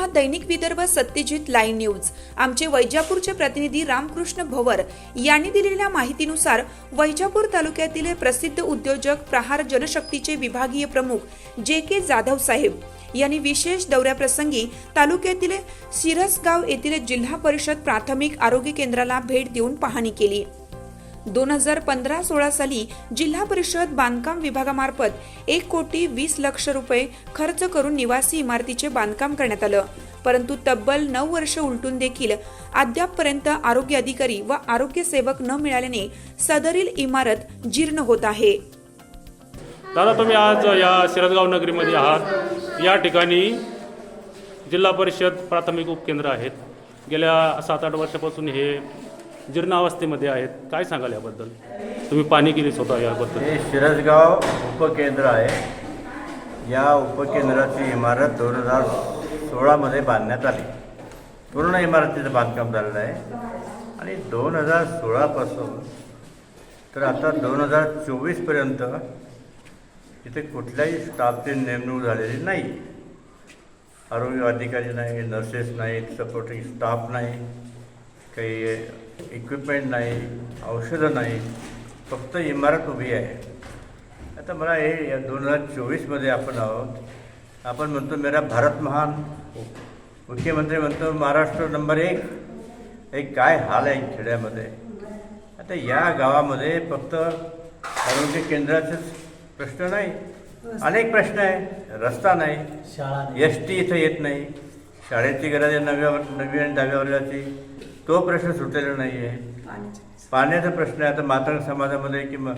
आहात दैनिक Vidarbha Satyajit live news. आमचे वैजापूरचे प्रतिनिधी रामकृष्ण भवर यांनी दिलेल्या माहितीनुसार वैजापूर तालुक्यातील प्रसिद्ध उद्योजक प्रहार जनशक्तीचे विभागीय प्रमुख जे के जाधव साहेब यांनी विशेष दौऱ्याप्रसंगी तालुक्यातील सिरसगाव येथील जिल्हा परिषद प्राथमिक आरोग्य केंद्राला भेट देऊन पाहणी केली. दोन हजार पंधरा सोळा साली जिल्हा परिषद बांधकाम विभागामार्फत एक कोटी वीस लक्ष रुपये खर्च करून निवासी इमारतीचे बांधकाम करण्यात आलं. परंतु तब्बल नऊ वर्ष उलटून देखील अद्यापपर्यंत आरोग्य अधिकारी व आरोग्य सेवक न मिळाल्याने सदरील इमारत जीर्ण होत आहे. दादा तुम्ही आज या शिरदगाव नगरीमध्ये आहात. या ठिकाणी जिल्हा परिषद प्राथमिक उपकेंद्र आहेत. गेल्या सात आठ वर्षापासून हे जीर्णावस्थेमध्ये आहेत. काय सांगाल याबद्दल? तुम्ही पाणी केली स्वतः याबद्दल? हे शिरसगाव उपकेंद्र आहे. या उपकेंद्राची इमारत दोन हजार सोळामध्ये बांधण्यात आली. पूर्ण इमारतीचं बांधकाम झालेलं आहे. आणि दोन हजार सोळापासून तर आता दोन हजार चोवीसपर्यंत इथे कुठल्याही स्टाफची नेमणूक झालेली नाही. आरोग्य अधिकारी नाही नर्सेस नाहीत सपोर्टिंग स्टाफ नाही काही इक्विपमेंट नाही औषधं नाही फक्त इमारत उभी आहे. आता मला हे या दोन हजार चोवीसमध्ये आपण आहोत. आपण म्हणतो मेरा भारत महान. मुख्यमंत्री म्हणतो महाराष्ट्र नंबर एक. एक काय हाल आहे खेड्यामध्ये? आता या गावामध्ये फक्त आरोग्य केंद्राचेच प्रश्न नाही. अनेक प्रश्न आहे. रस्ता नाही. शाळा एस टी इथं येत नाही. शाळेची गरज आहे नवव्या नववी आणि दहाव्या वर्गाची. तो प्रश्न सुटलेला नाही आहे पाण्याचा प्रश्न आहे. आता मातंग समाजामध्ये की म-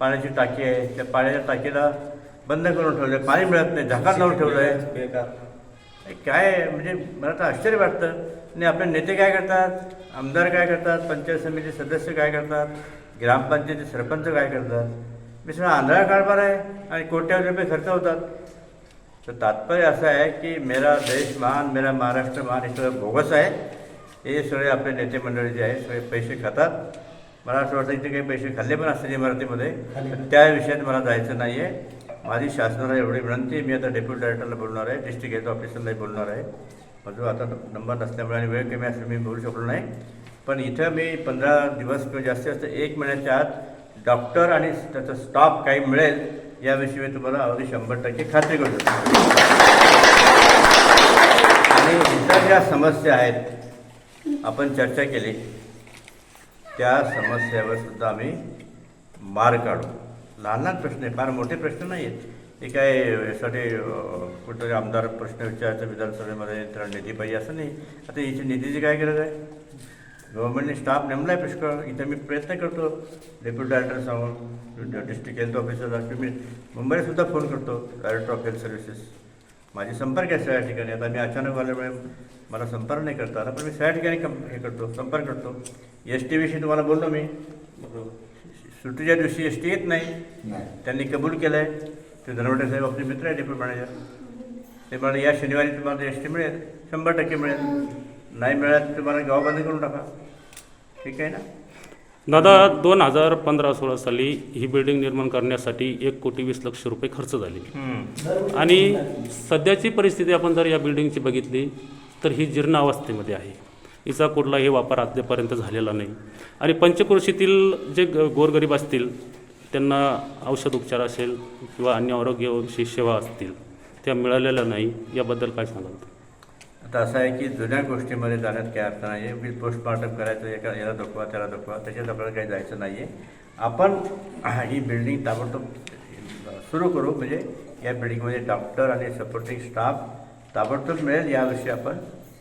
पाण्याची टाकी आहे त्या पाण्याच्या टाकीला बंद करून ठेवलं आहे पाणी मिळत नाही झाकण लावून ठेवलं आहे काय आहे? म्हणजे मला तर आश्चर्य वाटतं. आणि आपले नेते काय करतात? आमदार काय करतात? पंचायत समिती सदस्य काय करतात? ग्रामपंचायती सरपंच काय करतात? मी सगळं आंधळा कारभार आहे आणि कोट्यावधी रुपये खर्च होतात. तर तात्पर्य असं आहे की मेरा देश महान मेरा महाराष्ट्र महान हे सगळं बोगस आहे. हे सगळे आपले नेते मंडळी जे आहे सगळे पैसे खातात. मला असं वाटतं इथे काही पैसे खाल्ले पण असतील इमारतीमध्ये. त्या विषयात मला जायचं नाही आहे माझी शासनाला एवढी विनंती आहे. मी आता डेप्युटी डायरेक्टरला बोलणार आहे. डिस्ट्रिक्ट हेल्थ ऑफिसरलाही बोलणार आहे. माझं आता नंबर नसल्यामुळे आणि वेळ कमी असल्यामुळे मी बोलू शकलो नाही. पण इथं मी पंधरा दिवस किंवा जास्तीत जास्त एक महिन्याच्या आत डॉक्टर आणि त्याचा स्टाफ काही मिळेल याविषयी मी तुम्हाला अगदी शंभर टक्के खात्री करू शकतो. आणि इतर ज्या समस्या आहेत आपण चर्चा केली. त्या समस्यावर सुद्धा आम्ही मार काढू. लहान लहान प्रश्न आहे फार मोठे प्रश्न नाही आहेत हे काय यासाठी कुठेतरी आमदार प्रश्न विचारायचं विधानसभेमध्ये त्याला निधी पाहिजे असं नाही. आता याची निधीची काय गरज आहे? गव्हर्नमेंटने स्टाफ नेमला आहे पुष्कळ. इथं मी प्रयत्न करतो. डेप्युटी डायरेक्टर सांगून डिस्ट्रिक्ट हेल्थ ऑफिसर मी मुंबईला सुद्धा फोन करतो. डायरेक्टर ऑफ हेल्थ सर्व्हिसेस माझे संपर्क आहे सगळ्या ठिकाणी. आता मी अचानक आल्यामुळे मला संपर्क नाही करता आला पण मी सगळ्या ठिकाणी कं हे करतो संपर्क करतो. एस टीविषयी तुम्हाला बोललो मी. सुट्टीच्या दिवशी एस टी येत नाही. त्यांनी कबूल केलं आहे ते धनवटे साहेब आपले मित्र आहे डेप्युटी मॅनेजर ते म्हणाले या शनिवारी तुम्हाला एस टी मिळेल. शंभर टक्के मिळेल. नाही मिळालं तर तुम्हाला गाव बंद करून टाका. ठीक आहे ना? दादा दोन हजार पंधरा सोळा साली ही बिल्डिंग निर्माण करण्यासाठी एक कोटी वीस लक्ष रुपये खर्च झाले. आणि सध्याची परिस्थिती आपण जर या बिल्डिंगची बघितली तर ही जीर्ण अवस्थेमध्ये आहे. हिचा कुठलाही वापर अद्यापर्यंत झालेला नाही. आणि पंचक्रोशीतील जे ग- गोरगरीब असतील त्यांना औषध उपचार असेल किंवा अन्य आरोग्यविषयी सेवा असतील त्या मिळालेल्या नाही. याबद्दल काय सांगाल आता असं आहे की जुन्या गोष्टीमध्ये जाण्यात काही अर्थ नाही आहे पोस्टमॉर्टम करायचं एका याला दाखवा त्याला दाखवा. त्याच्यात आपल्याला काही जायचं नाही आहे आपण ही बिल्डिंग ताबडतोब सुरू करू. म्हणजे या बिल्डिंगमध्ये डॉक्टर आणि सपोर्टिंग स्टाफ ताबडतोब मिळेल याविषयी आपण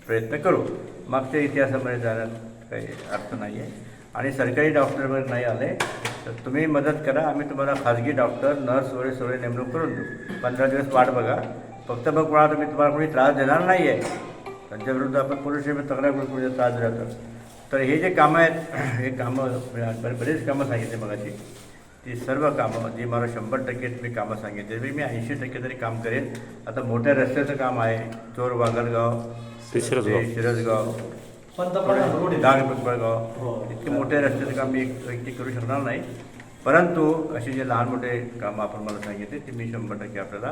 प्रयत्न करू. मागच्या इतिहासामध्ये जाण्यात काही अर्थ नाही आहे आणि सरकारी डॉक्टर वगैरे नाही आले तर तुम्ही मदत करा. आम्ही तुम्हाला खाजगी डॉक्टर नर्स वगैरे सगळे नेमणूक करून देऊ. पंधरा दिवस वाट बघा. फक्त मग कोणा तुम्ही तुम्हाला कोणी त्रास देणार नाही आहे त्यांच्याविरुद्ध आपण पोलीस स्टेशन तक्रार करून कोणी त्रास दिला तर. हे जे कामं आहेत हे कामं म्हणजे बरे- बरेच कामं सांगितले मगाची ती सर्व कामं जी मला शंभर टक्के मी कामं सांगितले. मी मी ऐंशी टक्के तरी काम करेन. आता मोठ्या रस्त्याचं काम आहे चोर वागलगाव शिरसगाव. डाग हो. पिंपळगाव. इतके मोठे रस्त्याचं काम मी व्यक्ती करू शकणार नाही. परंतु असे जे लहान मोठे कामं आपण मला सांगितले ते मी शंभर टक्के आपल्याला